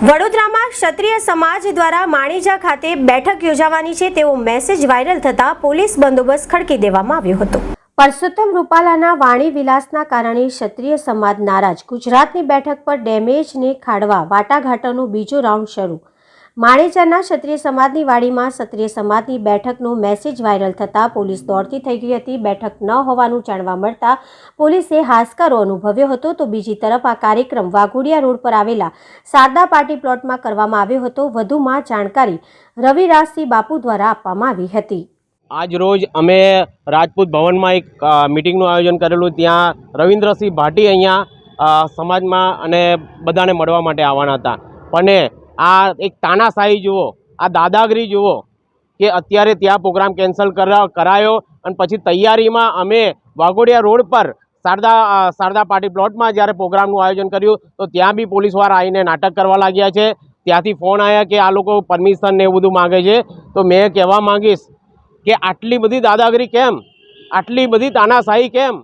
વડોદરામાં ક્ષત્રિય સમાજ દ્વારા માણીજા ખાતે બેઠક યોજાવાની છે. તેવો મેસેજ વાયરલ થતા પોલીસ બંદોબસ્ત ખડકી દેવામાં આવ્યો હતો. પરસોત્તમ રૂપાલાના વાણી વિલાસના કારણે ક્ષત્રિય સમાજ નારાજ. ગુજરાતની બેઠક પર ડેમેજને ખાડવા, વાટાઘાટોનો બીજો રાઉન્ડ શરૂ. માણેજાના ક્ષત્રિય સમાજની વાડીમાં ક્ષત્રિય સમાજની બેઠકનો મેસેજ વાયરલ થતાં પોલીસ દોડતી થઈ ગઈ હતી. બેઠક ન હોવાનું જાણવા મળતા પોલીસે હાશકારો અનુભવ્યો હતો. તો બીજી તરફ આ કાર્યક્રમ વાઘોડિયા રોડ પર આવેલા શારદા પાર્ટી પ્લોટમાં કરવામાં આવ્યો હતો. વધુમાં જાણકારી રવિરાજસિંહ બાપુ દ્વારા આપવામાં આવી હતી. આજ રોજ અમે રાજપૂત ભવનમાં એક મીટિંગનું આયોજન કરેલું. ત્યાં રવિન્દ્રસિંહ ભાટી અહીંયા સમાજમાં અને બધાને મળવા માટે આવવાના હતા. પણ આ એક તાનાશાહી જુઓ, આ દાદાગીરી જુઓ કે અત્યારે ત્યાં પ્રોગ્રામ કેન્સલ કરા, કરાયો અને પછી તૈયારીમાં અમે વાઘોડિયા રોડ પર શારદા શારદા પાર્ટી પ્લોટમાં જ્યારે પ્રોગ્રામનું આયોજન કર્યું, તો ત્યાં બી પોલીસવાળા આવીને નાટક કરવા લાગ્યા છે. ત્યાંથી ફોન આવ્યા કે આ લોકો પરમિશન ને એવું બધું માગે છે. તો મેં કહેવા માંગીશ કે આટલી બધી દાદાગીરી કેમ? આટલી બધી તાનાશાહી કેમ?